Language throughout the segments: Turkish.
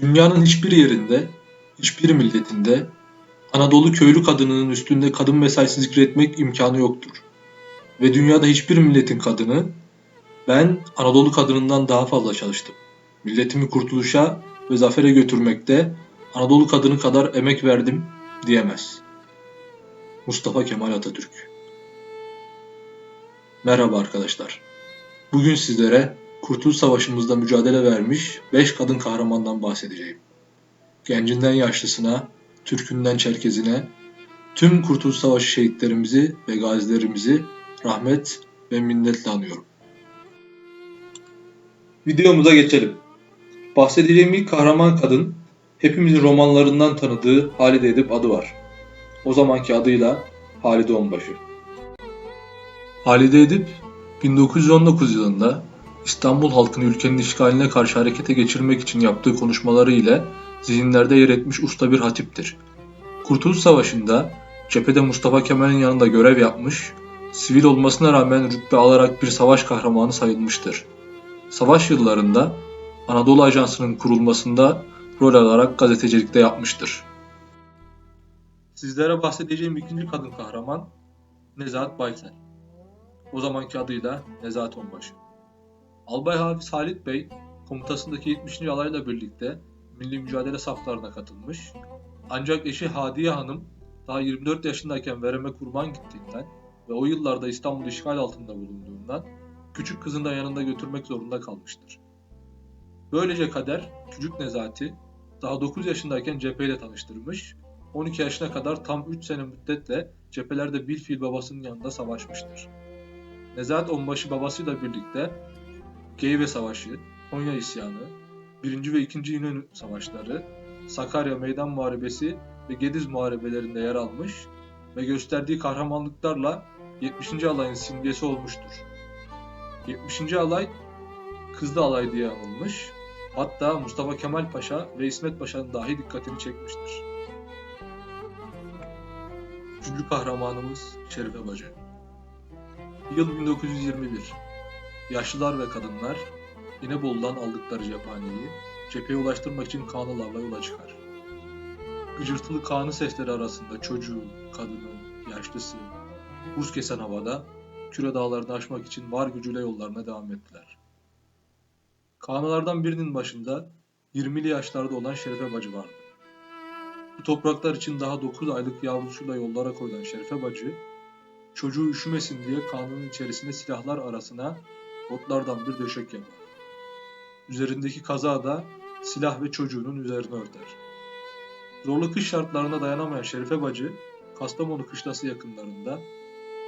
Dünyanın hiçbir yerinde, hiçbir milletinde Anadolu köylü kadınının üstünde kadın mesaisi zikretmek imkanı yoktur. Ve dünyada hiçbir milletin kadını ben Anadolu kadınından daha fazla çalıştım. Milletimi kurtuluşa ve zafere götürmekte Anadolu kadını kadar emek verdim diyemez. Mustafa Kemal Atatürk Merhaba arkadaşlar. Bugün sizlere Kurtuluş Savaşı'mızda mücadele vermiş 5 kadın kahramandan bahsedeceğim. Gencinden yaşlısına, Türkünden Çerkezine, tüm Kurtuluş Savaşı şehitlerimizi ve gazilerimizi rahmet ve minnetle anıyorum. Videomuza geçelim. Bahsedeceğim ilk kahraman kadın, hepimizin romanlarından tanıdığı Halide Edip adı var. O zamanki adıyla Halide Onbaşı. Halide Edip 1919 yılında İstanbul halkını ülkenin işgaline karşı harekete geçirmek için yaptığı konuşmaları ile zihinlerde yer etmiş usta bir hatiptir. Kurtuluş Savaşı'nda cephede Mustafa Kemal'in yanında görev yapmış, sivil olmasına rağmen rütbe alarak bir savaş kahramanı sayılmıştır. Savaş yıllarında Anadolu Ajansı'nın kurulmasında rol alarak gazetecilikte yapmıştır. Sizlere bahsedeceğim ikinci kadın kahraman Nezahat Baysel. O zamanki adıyla Nezahat Onbaşı. Albay Hafiz Halit Bey komutasındaki 70. alayla birlikte milli mücadele saflarına katılmış. Ancak eşi Hadiye Hanım daha 24 yaşındayken vereme kurban gittiğinden ve o yıllarda İstanbul işgal altında bulunduğundan küçük kızını da yanında götürmek zorunda kalmıştır. Böylece kader küçük Nezati daha 9 yaşındayken cepheyle tanıştırmış, 12 yaşına kadar tam 3 sene müddetle cephelerde bir fil babasının yanında savaşmıştır. Nezahat Onbaşı babasıyla birlikte Geyve Savaşı, Konya İsyanı, 1. ve 2. İnönü Savaşları, Sakarya Meydan Muharebesi ve Gediz Muharebelerinde yer almış ve gösterdiği kahramanlıklarla 70. alayın simgesi olmuştur. 70. alay Kızlı Alay diye anılmış, hatta Mustafa Kemal Paşa ve İsmet Paşa'nın dahi dikkatini çekmiştir. Üçüncü kahramanımız Şerife Bacı. Yıl 1921. Yaşlılar ve kadınlar İnebolu'dan aldıkları cephaneyi cepheye ulaştırmak için kağnılarla yola çıkar. Gıcırtılı kağnı sesleri arasında çocuğu, kadını, yaşlısı, buz kesen havada Küre dağlarını aşmak için var gücüyle yollarına devam ettiler. Kağnılardan birinin başında 20'li yaşlarda olan Şerife Bacı vardı. Bu topraklar için daha 9 aylık yavrusuyla yollara koyulan Şerife Bacı, çocuğu üşümesin diye kanının içerisinde silahlar arasına otlardan bir döşek yapar. Üzerindeki kaza da silah ve çocuğunun üzerine örter. Zorlu kış şartlarına dayanamayan Şerife Bacı, Kastamonu kışlası yakınlarında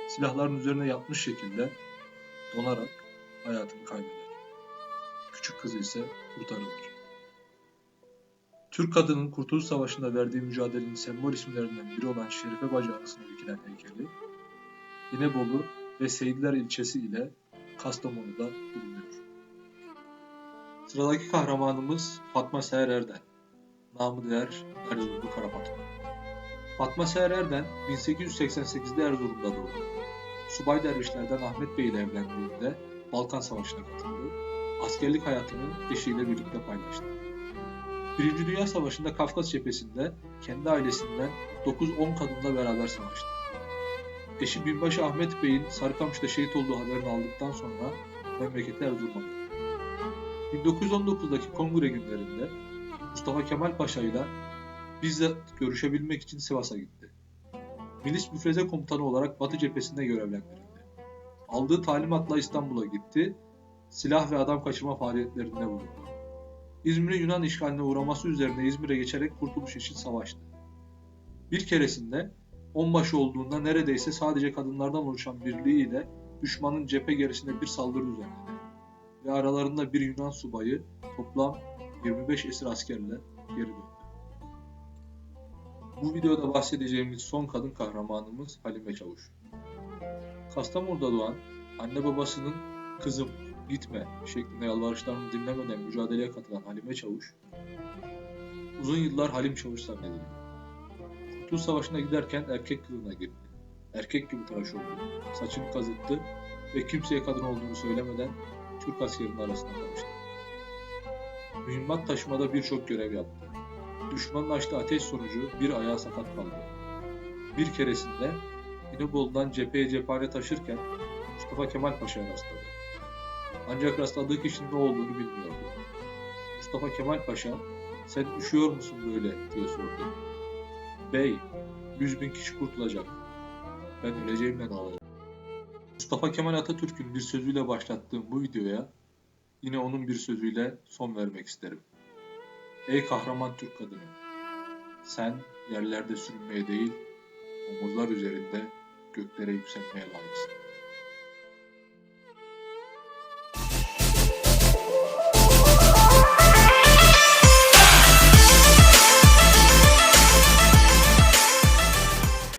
silahların üzerine yatmış şekilde donarak hayatını kaybeder. Küçük kızı ise kurtarılır. Türk kadının Kurtuluş Savaşı'nda verdiği mücadelenin sembol isimlerinden biri olan Şerife Bacı anısına dikilen heykeli, İnebolu ve Seyitler ilçesi ile Kastamonu'da bulunuyor. Sıradaki kahramanımız Fatma Seher Erden. Namı değer Erzurumlu Kara Fatma. Fatma Seher Erden 1888'de Erzurum'da doğdu. Subay dervişlerden Ahmet Bey ile evlendiğinde Balkan Savaşı'na katıldı. Askerlik hayatını eşiyle birlikte paylaştı. Birinci Dünya Savaşı'nda Kafkas cephesinde kendi ailesinden 9-10 kadınla beraber savaştı. Eşi Binbaşı Ahmet Bey'in Sarıkamış'ta şehit olduğu haberini aldıktan sonra memleketi Erzurum'a gitti. 1919'daki kongre günlerinde Mustafa Kemal Paşa ile bizzat görüşebilmek için Sivas'a gitti. Milis müfreze komutanı olarak Batı cephesinde görevlendirildi. Aldığı talimatla İstanbul'a gitti, silah ve adam kaçırma faaliyetlerinde bulundu. İzmir'in Yunan işgaline uğraması üzerine İzmir'e geçerek kurtuluş için savaştı. Bir keresinde onbaşı olduğunda neredeyse sadece kadınlardan oluşan birliğiyle düşmanın cephe gerisinde bir saldırı düzenledi. Ve aralarında bir Yunan subayı toplam 25 esir askerle geri döndü. Bu videoda bahsedeceğimiz son kadın kahramanımız Halime Çavuş. Kastamonu'da doğan, anne babasının kızım gitme şeklinde yalvarışlarını dinlemeden mücadeleye katılan Halime Çavuş, uzun yıllar Halim Çavuş zannedildi. Kurtuluş Savaşı'na giderken erkek kılığına girdi. Erkek gibi tıraş oldu. Saçını kazıttı ve kimseye kadın olduğunu söylemeden Türk askerinin arasına karıştı. Mühimmat taşımada birçok görev yaptı. Düşmanın açtığı ateş sonucu bir ayağı sakat kaldı. Bir keresinde İnebolu'dan cepheye cephane taşırken Mustafa Kemal Paşa'ya rastladı. Ancak rastladığı kişinin ne olduğunu bilmiyordu. Mustafa Kemal Paşa, sen üşüyor musun böyle diye sordu. Bey, yüz bin kişi kurtulacak. Ben öleceğimden olacak? Mustafa Kemal Atatürk'ün bir sözüyle başlattığım bu videoya yine onun bir sözüyle son vermek isterim. Ey kahraman Türk kadını! Sen yerlerde sürünmeye değil, omuzlar üzerinde göklere yükselmeye layıksın.